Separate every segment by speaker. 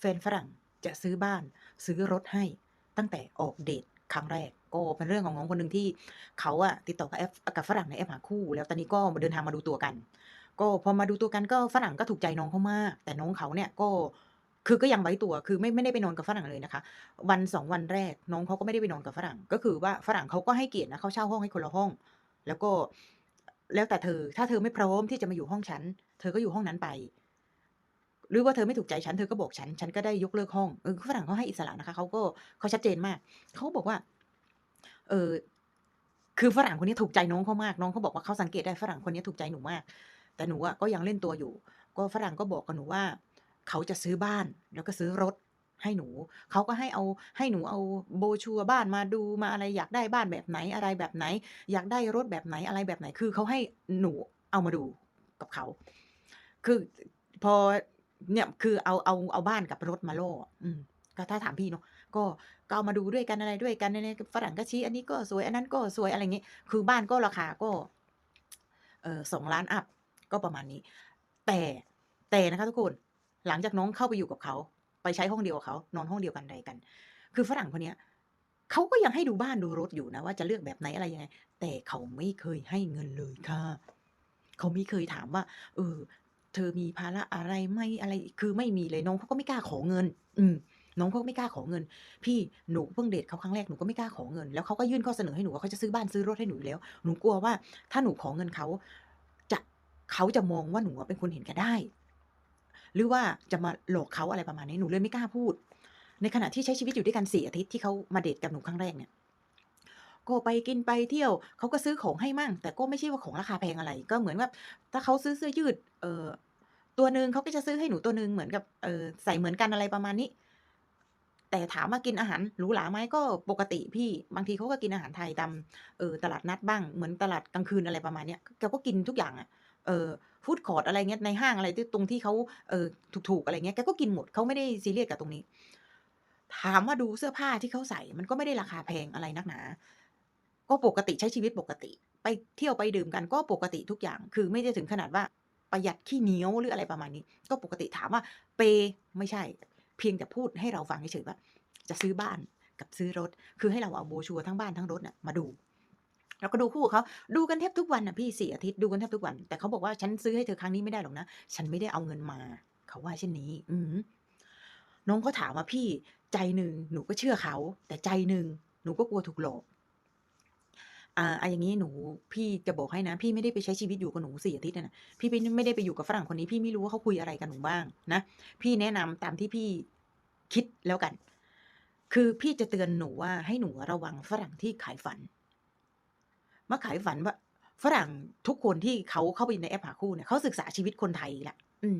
Speaker 1: แฟนฝรั่งจะซื้อบ้านซื้อรถให้ตั้งแต่ออกเดทครั้งแรกก็เป็นเรื่องของน้องคนหนึ่งที่เขาอะติดต่อกับแอปกับฝรั่งในแอปหาคู่ แล้วตอนนี้ก็เดินทางมาดูตัวกัน ก็พอมาดูตัวกันก็ฝรั่งก็ถูกใจน้องเขามาก แต่น้องเขาเนี่ยก็คือก็ยังไว้ตัวคือไม่ไม่ได้ไปนอนกับฝรั่งเลยนะคะ วันสองวันแรกน้องเขาก็ไม่ได้ไปนอนกับฝรั่ง ก็คือว่าฝรั่งเขาก็ให้เกียรตินะเขาเช่าห้องให้คนละห้อง แล้วก็แล้วแต่เธอถ้าเธอไม่พร้อมที่จะมาอยู่ห้องฉัน เธอก็อยู่ห้องนั้นไป หรือว่าเธอไม่ถูกใจฉันเธอก็บอกฉัน ฉันก็ได้ยกเลิกห้องเออฝรั่งเขาให้อิสระนะคะเขาก็เขาชัดเจนมากเขาบอกว่า เออคือฝรั่งคนนี้ถูกใจน้องเขามากน้องเขาบอกว่าเขาสังเกตได้ฝรั่งคนนี้ถูกใจหนูมาก แต่หนูอะก็ยังเล่นตัวอยู่ ก็ฝรั่งก็บอกกับหนูว่า เขาจะซื้อบ้านแล้วก็ซื้อรถให้หนู เขาก็ให้เอาให้หนูเอาโบชัวบ้านมาดูมาอะไรอยากได้บ้านแบบไหนอะไรแบบไหน อยากได้รถแบบไหนอะไรแบบไหน คือเขาให้หนูเอามาดูกับเขา คือพอ เนี่ยคือเอาเอาเอาบ้านกับรถมาล่ออืมก็ถ้าถามพี่เนาะก็ก็เอามาดูด้วยกันอะไรด้วยกันเนี่ยฝรั่งก็ชี้อันนี้ก็สวยอันนั้นก็สวยอะไรงี้คือบ้านก็ราคาก็เอ่อ2,000,000อัปก็ประมาณนี้ แต่แต่นะคะทุกคนหลังจากน้องเข้าไปอยู่กับเขา ไปใช้ห้องเดียวกับเขา นอนห้องเดียวกันอะไรกัน คือฝรั่งคนเนี้ยเขาก็ยังให้ดูบ้านดูรถอยู่นะว่าจะเลือกแบบไหนอะไรยังไง แต่เขาไม่เคยให้เงินเลยค่ะ เขาไม่เคยถามว่า เออ เธอมีภาระอะไรไหมอะไรคือไม่มีเลยน้องเขาก็ไม่กล้าขอเงิน อืมน้องเขาก็ไม่กล้าขอเงิน พี่หนูเพิ่งเดทเขาครั้งแรกหนูก็ไม่กล้าขอเงิน แล้วเขาก็ยื่นข้อเสนอให้หนูว่าเขาจะซื้อบ้านซื้อรถให้หนูอยู่แล้ว หนูกลัวว่า ถ้าหนูขอเงินเขาจะเขาจะมองว่าหนูเป็นคนเห็นแก่ได้ หรือว่าจะมาหลอกเขาอะไรประมาณนี้หนูเลยไม่กล้าพูด ในขณะที่ใช้ชีวิตอยู่ด้วยกัน4อาทิตย์ที่เขามาเดตกับหนูครั้งแรกเนี่ย ก็ไปกินไปเที่ยวเขาก็ซื้อของให้มั่ง แต่ก็ไม่ใช่ว่าของราคาแพงอะไร ก็เหมือนว่าถ้าเขาซื้อเสื้อยืด เออตัวหนึ่งเขาก็จะซื้อให้หนูตัวหนึ่งเหมือนกับเออใส่เหมือนกันอะไรประมาณนี้ แต่ถามว่ากินอาหารหรูหราไหมก็ปกติพี่บางทีเขาก็กินอาหารไทยตามเออตลาดนัดบ้างเหมือนตลาดกลางคืนอะไรประมาณเนี้ยแกก็กินทุกอย่างอะเออฟู้ดคอร์ตอะไรเงี้ยในห้างอะไรที่ตรงที่เขาเออถูกๆอะไรเงี้ยแกก็กินหมดเขาไม่ได้ซีเรียสกับตรงนี้ ถามว่าดูเสื้อผ้าที่เขาใส่ มันก็ไม่ได้ราคาแพงอะไรนักหนา ก็ปกติใช้ชีวิตปกติ ไปเที่ยวไปดื่มกันก็ปกติทุกอย่าง คือไม่ได้ถึงขนาดว่าประหยัดขี้เหนียวหรืออะไรประมาณนี้ ก็ปกติถามว่าเปย์ไม่ใช่ เพียงแต่พูดให้เราฟังเฉยๆว่า จะซื้อบ้านกับซื้อรถ คือให้เราเอาโบชัวทั้งบ้านทั้งรถน่ะมาดูเราก็ดูคู่เขาดูกันแทบทุกวันน่ะพี่4อาทิตย์ดูกันแทบทุกวัน แต่เขาบอกว่า"ฉันซื้อให้เธอครั้งนี้ไม่ได้หรอกนะ ฉันไม่ได้เอาเงินมา"เขาว่าเช่นนี้ อืน้องเขาถามว่า"พี่ใจหนึ่งหนูก็เชื่อเขา แต่ใจหนึ่งหนูก็กลัวถูกหลอก" อ่าอาอย่างงี้หนูพี่จะบอกให้นะ พี่ไม่ได้ไปใช้ชีวิตอยู่กับหนู4อาทิตย์นั่นน่ะพี่ไปไม่ได้ไปอยู่กับฝรั่งคนนี้ พี่ไม่รู้ว่าเขาคุยอะไรกับหนูบ้างนะพี่แนะนำตามที่พี่คิดแล้วกัน คือพี่จะเตือนหนูว่าให้หนูระวังฝรั่งที่ขายฝัน มาขายฝันว่าฝรั่งทุกคนที่เขาเข้าไปในแอปหาคู่เนี่ยเขาศึกษาชีวิตคนไทยล้วอืม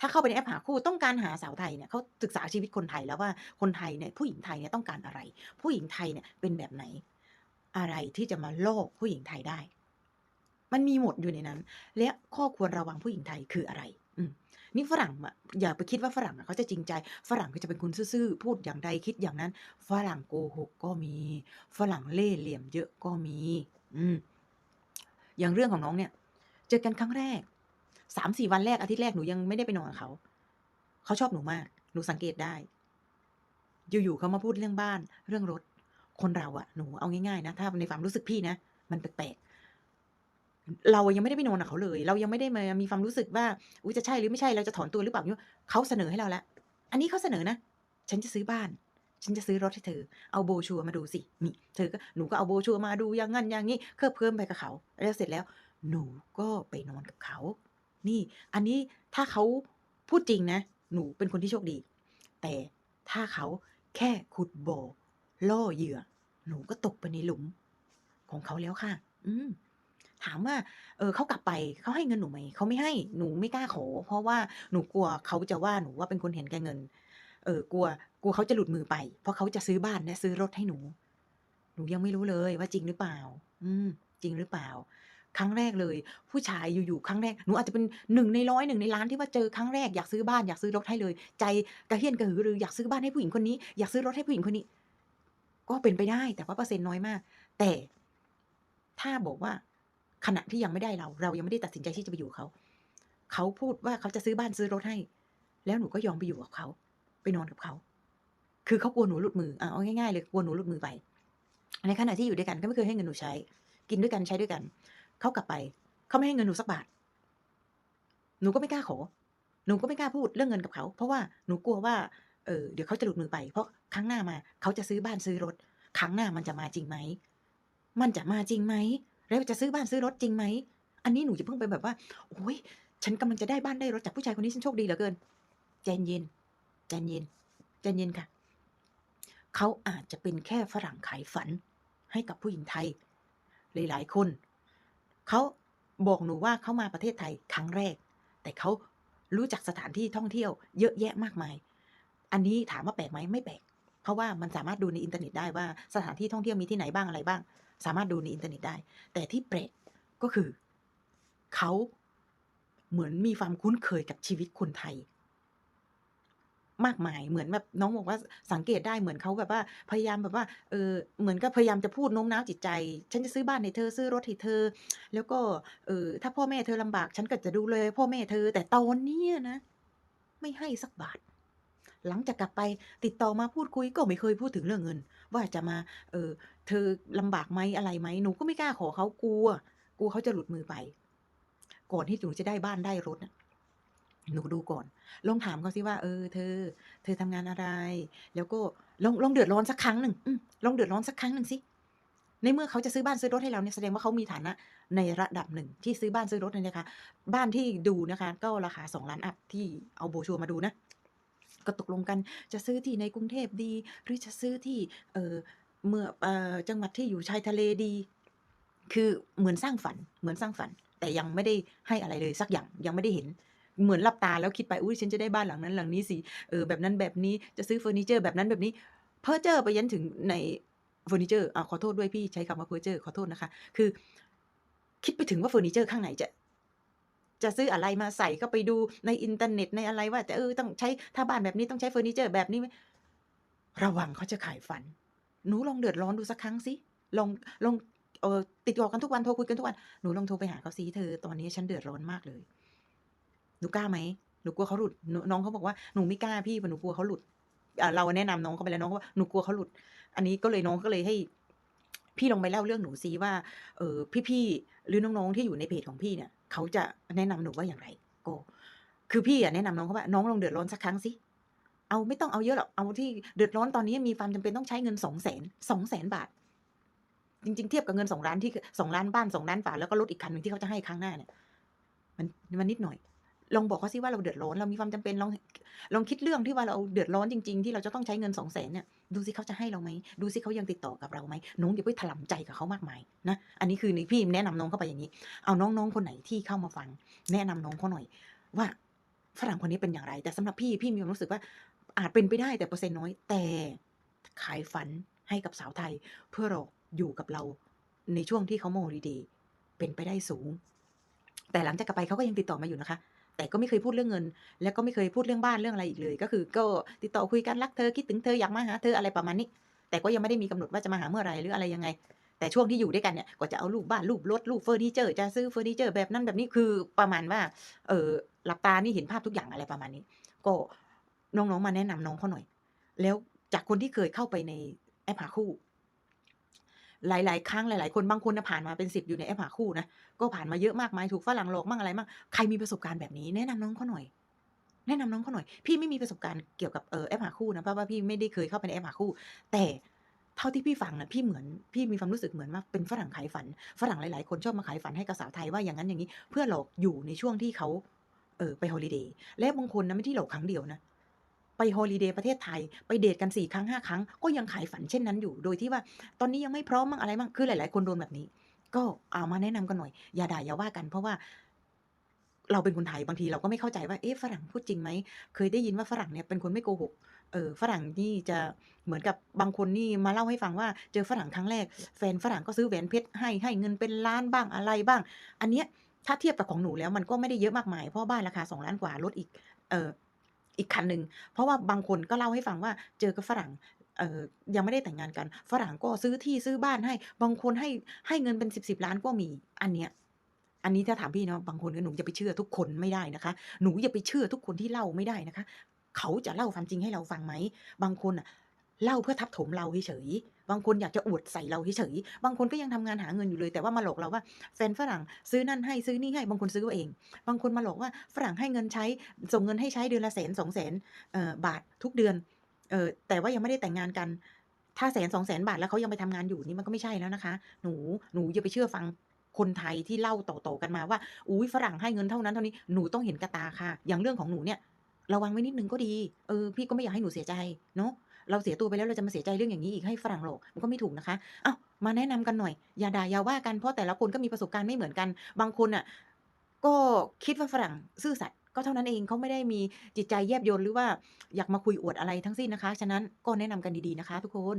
Speaker 1: ถ้าเข้าไปในแอปหาคู่ต้องการหาสาวไทยเนี่ยเขาศึกษาชีวิตคนไทยแล้วว่าคนไทยเนี่ยผู้หญิงไทยเนี่ยต้องการอะไร ผู้หญิงไทยเนี่ยเป็นแบบไหน อะไรที่จะมาโล่อผู้หญิงไทยได้ มันมีหมดอยู่ในนั้น และข้อควรระวังผู้หญิงไทยคืออะไรอืมนี่ฝรั่งอะอย่าไปคิดว่าฝรั่งอะเขาจะจริงใจ ฝรั่งก็จะเป็นคนซื่อๆพูดอย่างใดคิดอย่างนั้น ฝรั่งโกหกก็มี ฝรั่งเล่ห์เหลี่ยมเยอะก็มี อืมอย่างเรื่องของน้องเนี่ย เจอกันครั้งแรก3-4วันแรกอาทิตย์แรกหนูยังไม่ได้ไปนอนกับเขา เขาชอบหนูมาก หนูสังเกตได้ อยู่ๆเขามาพูดเรื่องบ้าน เรื่องรถ คนเราอะหนูเอาง่ายๆนะ ถ้าในความรู้สึกพี่นะ มันแปลกๆ เรายังไม่ได้ไปนอนกับเขาเลย เรายังไม่ได้มามีความรู้สึกว่าอุ๊ยจะใช่หรือไม่ใช่เราจะถอนตัวหรือเปล่าไม่รู้เขาเสนอให้เราแล้วอันนี้เขาเสนอนะ ฉันจะซื้อบ้าน ฉันจะซื้อรถให้เธอ เอาโบรชัวร์มาดูสิ นี่เธอก็หนูก็เอาโบรชัวร์มาดูอย่างงั้นอย่างงี้เคลิบเคลิ้มไปกับเขา แล้วเสร็จแล้ว หนูก็ไปนอนกับเขา นี่ อันนี้ถ้าเขาพูดจริงนะ หนูเป็นคนที่โชคดี แต่ถ้าเขาแค่ขุดบ่อ ล่อเหยื่อ หนูก็ตกไปในหลุม ของเขาแล้วค่ะ อืมถามว่า เออเขากลับไปเขาให้เงินหนูไหมเขาไม่ให้หนูไม่กล้าขอ เพราะว่าหนูกลัวเขาจะว่าหนูว่าเป็นคนเห็นแก่เงิน เออกลัว กลัวเขาจะหลุดมือไป เพราะเขาจะซื้อบ้านและซื้อรถให้หนู หนูยังไม่รู้เลยว่าจริงหรือเปล่า อืม จริงหรือเปล่า ครั้งแรกเลย ผู้ชายอยู่ๆครั้งแรกหนูอาจจะเป็น1ใน100 1ในล้านที่ว่าเจอครั้งแรกอยากซื้อบ้านอยากซื้อรถให้เลย ใจกระเหี้ยนกระหือรืออยากซื้อบ้านให้ผู้หญิงคนนี้อยากซื้อรถให้ผู้หญิงคนนี้ ก็เป็นไปได้แต่ว่าเปอร์เซ็นต์น้อยมาก แต่ถ้าบอกว่าขณะที่ยังไม่ได้เรา เรายังไม่ได้ตัดสินใจที่จะไปอยู่เขา เขาพูดว่าเขาจะซื้อบ้านซื้อรถให้ แล้วหนูก็ยอมไปอยู่กับเขา ไปนอนกับเขา คือเขากลัวหนูหลุดมืออะเอาง่ายๆเลยกลัวหนูหลุดมือไป ในขณะที่อยู่ด้วยกันก็ไม่เคยให้เงินหนูใช้ กินด้วยกันใช้ด้วยกัน เขากลับไป เขาไม่ให้เงินหนูสักบาท หนูก็ไม่กล้าขอ หนูก็ไม่กล้าพูดเรื่องเงินกับเขา เพราะว่าหนูกลัวว่า เออเดี๋ยวเขาจะหลุดมือไป เพราะครั้งหน้ามาเขาจะซื้อบ้านซื้อรถ ครั้งหน้ามันจะมาจริงไหมมันจะมาจริงไหมแล้วจะซื้อบ้านซื้อรถจริงไหมอันนี้หนูจะเพิ่งไปแบบว่าโอ้ยฉันกำลังจะได้บ้านได้รถจากผู้ชายคนนี้ฉันโชคดีเหลือเกินใจเย็นใจเย็นใจเย็นค่ะ เขาอาจจะเป็นแค่ฝรั่งขายฝันให้กับผู้หญิงไทย หลายๆคน เขาบอกหนูว่าเขามาประเทศไทยครั้งแรก แต่เขารู้จักสถานที่ท่องเที่ยวเยอะแยะมากมาย อันนี้ถามว่าแปลกไหมไม่แปลกเพราะว่ามันสามารถดูในอินเทอร์เน็ตได้ว่าสถานที่ท่องเที่ยวมีที่ไหนบ้างอะไรบ้าง สามารถดูในอินเทอร์เน็ตได้ แต่ที่แปลกก็คือเขาเหมือนมีความคุ้นเคยกับชีวิตคนไทย มากมายเหมือนแบบน้องบอกว่าสังเกตได้เหมือนเขาแบบว่าพยายามแบบว่าเออเหมือนกับพยายามจะพูดโน้มน้าวจิตใจ ฉันจะซื้อบ้านให้เธอซื้อรถให้เธอ แล้วก็เออถ้าพ่อแม่เธอลำบาก ฉันก็จะดูแลย พ่อแม่เธอ แต่ตอนนี้นะไม่ให้สักบาท หลังจากกลับไปติดต่อมาพูดคุยก็ไม่เคยพูดถึงเรื่องเงิน ว่าจะมา เออ เธอลำบากไหมอะไรไหมหนูก็ไม่กล้าขอเขากลัวกลัวเขาจะหลุดมือไป ก่อนที่หนูจะได้บ้านได้รถนะหนูดูก่อน ลองถามเขาสิว่า เออ เธอ เธอทำงานอะไร แล้วก็ลองลองเดือดร้อนสักครั้งหนึ่งอลองเดือดร้อนสักครั้งหนึ่งสิในเมื่อเขาจะซื้อบ้านซื้อรถให้เราเนี่ยแสดงว่าเขามีฐานะในระดับหนึ่งที่ซื้อบ้านซื้อรถเนี่ยนะคะ บ้านที่ดูนะคะ ก็ราคาสองล้านอัพที่เอาโบชัวมาดูนะ ก็ตกลงกันจะซื้อที่ในกรุงเทพดี หรือจะซื้อที่เออเมื่อเออจังหวัดที่อยู่ชายทะเลดี คือเหมือนสร้างฝันเหมือนสร้างฝัน แต่ยังไม่ได้ให้อะไรเลยสักอย่างยังไม่ได้เห็นเหมือนหลับตาแล้วคิดไปอุ้ยฉันจะได้บ้านหลังนั้นหลังนี้สิเออแบบนั้นแบบนี้จะซื้อเฟอร์นิเจอร์แบบนั้นแบบนี้เพ้อเจ้อไปยันถึงในเฟอร์นิเจอร์อ่าขอโทษด้วยพี่ใช้คำว่าเพ้อเจ้อขอโทษนะคะ คือ คิดไปถึงว่าเฟอร์นิเจอร์ข้างในจะ จะซื้ออะไรมาใส่ก็ไปดูในอินเทอร์เน็ตในอะไรว่าจะเออต้องใช้ถ้าบ้านแบบนี้ต้องใช้เฟอร์นิเจอร์แบบนี้ไหมระวังเขาจะขายฝัน หนูลองเดือดร้อนดูสักครั้งสิลองลองเออติดต่อกันทุกวันโทรคุยกันทุกวันหนูลองโทรไปหาเขาสิเธอตอนนี้ฉันเดือดร้อนมากเลยหนูกล้าไหมหนูกลัวเขาหลุดน้องเขาบอกว่าหนูไม่กล้าพี่เพราะหนูกลัวเขาหลุดเราแนะนำน้องเขาไปแล้วน้องเขาว่าหนูกลัวเขาหลุด อันนี้ก็เลยน้องก็เลยให้ พี่ลองไปเล่าเรื่องหนูซิว่า เออพี่ๆหรือน้องๆที่อยู่ในเพจของพี่เนี่ย เขาจะแนะนำหนูว่าอย่างไรโก คือพี่อะแนะนำน้องเขาว่าน้องลองเดือดร้อนสักครั้งสิเอาไม่ต้องเอาเยอะหรอกเอาที่เดือดร้อนตอนนี้มีความจำเป็นต้องใช้เงินสองแสนสองแสนบาท จริง ๆ เทียบกับเงินสองล้านที่สองล้านบ้านสองล้านฝาแล้วก็รถอีกคันหนึ่งที่เขาจะให้ครั้งหน้าเนี่ย มันมันนิดหน่อย ลองบอกเขาสิว่าเราเดือดร้อนเรามีความจำเป็นลองลองคิดเรื่องที่ว่าเราเดือดร้อนจริง ๆ ที่เราจะต้องใช้เงินสองแสนเนี่ยดูสิเขาจะให้เราไหมดูสิเขายังติดต่อกับเราไหมน้องอย่าไปถลำใจกับเขามากมายนะอันนี้คือในพี่แนะนำน้องเข้าไปอย่างนี้ เอาน้องๆคนไหนที่เข้ามาฟัง แนะนำน้องเขาหน่อย ว่าฝรั่งคนนี้เป็นอย่างไร แต่สำหรับพี่พี่มีความรู้สึกว่าอาจเป็นไปได้แต่เปอร์เซ็นต์น้อย แต่ขายฝันให้กับสาวไทย เพื่อเราอยู่กับเราในช่วงที่เขาโมดีเดย์เป็นไปได้สูง แต่หลังจากกลับไปเขาก็ยังติดต่อมาอยู่นะคะ แต่ก็ไม่เคยพูดเรื่องเงิน แล้วก็ไม่เคยพูดเรื่องบ้านเรื่องอะไรอีกเลย ก็คือก็ติดต่อคุยกันรักเธอคิดถึงเธออยากมาหาเธออะไรประมาณนี้ แต่ก็ยังไม่ได้มีกำหนดว่าจะมาหาเมื่อไหรหรืออะไรยังไง แต่ช่วงที่อยู่ด้วยกันเนี่ยก็จะเอารูปบ้านรูปรถรูปเฟอร์นิเจอร์จะซื้อเฟอร์นิเจอร์แบบนั้นแบบนี้คือประมาณว่าเออหลับตานี่เห็นภาพทุกอย่างอะไรประมาณนี้ ก็น้องๆมาแนะนำน้องเขาหน่อย แล้วจากคนที่เคยเข้าไปในแอปหาคู่ หลาย ๆ ครั้งหลาย ๆ คนบางคนนะผ่านมาเป็นสิบอยู่ในแอปหาคู่นะก็ผ่านมาเยอะมากมายถูกฝรั่งหลอกมั่งอะไรมั่งใครมีประสบการณ์แบบนี้แนะนำน้องเขาหน่อย แนะนำน้องเขาหน่อย พี่ไม่มีประสบการณ์เกี่ยวกับเออแอปหาคู่นะเพราะว่าพี่ไม่ได้เคยเข้าไปในแอปหาคู่ แต่เท่าที่พี่ฟังนะพี่เหมือนพี่มีความรู้สึกเหมือนว่าเป็นฝรั่งขายฝันฝรั่งหลาย ๆ คนชอบมาขายฝันให้กับสาวไทยว่าอย่างนั้นอย่างนี้ เพื่อหลอกอยู่ในช่วงที่เขาเออไปฮอลิเดย์และบางคนนะไม่ที่หลอกครั้งเดียวนะ ไปฮอลิเดย์ประเทศไทย ไปเดทกันสี่ครั้งห้าครั้ง ก็ยังขายฝันเช่นนั้นอยู่ โดยที่ว่าตอนนี้ยังไม่พร้อมมั่งอะไรมั่งคือหลาย ๆ คนโดนแบบนี้ ก็เอามาแนะนำกันหน่อย อย่าด่าอย่าว่ากัน เพราะว่าเราเป็นคนไทยบางทีเราก็ไม่เข้าใจว่าเอ๊ะฝรั่งพูดจริงไหมเคยได้ยินว่าฝรั่งเนี่ยเป็นคนไม่โกหกเออฝรั่งนี่จะเหมือนกับบางคนนี่มาเล่าให้ฟังว่าเจอฝรั่งครั้งแรก แฟนฝรั่งก็ซื้อแหวนเพชรให้ให้เงินเป็นล้านบ้างอะไรบ้าง อันเนี้ยถ้าเทียบกับของหนูแล้วมันก็ไม่ได้เยอะมากมายเพราะบ้านราคาสองล้านกว่ารถอีกเออ อีกคันหนึ่งเพราะว่าบางคนก็เล่าให้ฟังว่าเจอกับฝรั่งเออยังไม่ได้แต่งงานกัน ฝรั่งก็ซื้อที่ซื้อบ้านให้ บางคนให้ให้เงินเป็นสิบสิบล้านก็มี อันเนี้ย อันนี้ถ้าถามพี่เนาะบางคนก็หนูอย่าไปเชื่อทุกคนไม่ได้นะคะ หนูอย่าไปเชื่อทุกคนที่เล่าไม่ได้นะคะ เขาจะเล่าความจริงให้เราฟังไหม บางคนอะเล่าเพื่อทับถมเราเฉย บางคนอยากจะอวดใส่เราเฉยๆบางคนก็ยังทำงานหาเงินอยู่เลย แต่ว่ามาหลอกเราว่าแฟนฝรั่งซื้อนั่นให้ซื้อนี่ให้บางคนซื้อเอเองบางคนมาหลอกว่าฝรั่งให้เงินใช้ส่งเงินให้ใช้เดือนละ100,000 200,000เอ่อบาททุกเดือนเออแต่ว่ายังไม่ได้แต่งงานกัน ถ้า100,000 200,000บาทแล้วเขายังไปทำงานอยู่นี่มันก็ไม่ใช่แล้วนะคะ หนูหนูอย่าไปเชื่อฟังคนไทยที่เล่าต่อๆกันมาว่าอุ๊ยฝรั่งให้เงินเท่านั้นเท่านี้หนูต้องเห็นกับตาค่ะ อย่างเรื่องของหนูเนี่ย ระวังไว้นิดนึงก็ดี เออ พี่ก็ไม่อยากให้หนูเสียใจเนาะ เราเสียตัวไปแล้วเราจะมาเสียใจเรื่องอย่างนี้อีกให้ฝรั่งโลกมันก็ไม่ถูกนะคะเอ้ามาแนะนำกันหน่อยอย่าด่าอย่าว่ากันเพราะแต่ละคนก็มีประสบการณ์ไม่เหมือนกัน บางคนอะก็คิดว่าฝรั่งซื่อสัตย์ก็เท่านั้นเองเขาไม่ได้มีจิตใจแยบยลหรือว่าอยากมาคุยอวดอะไรทั้งสิ้นนะคะ ฉะนั้นก็แนะนำกันดีๆนะคะ ทุกคน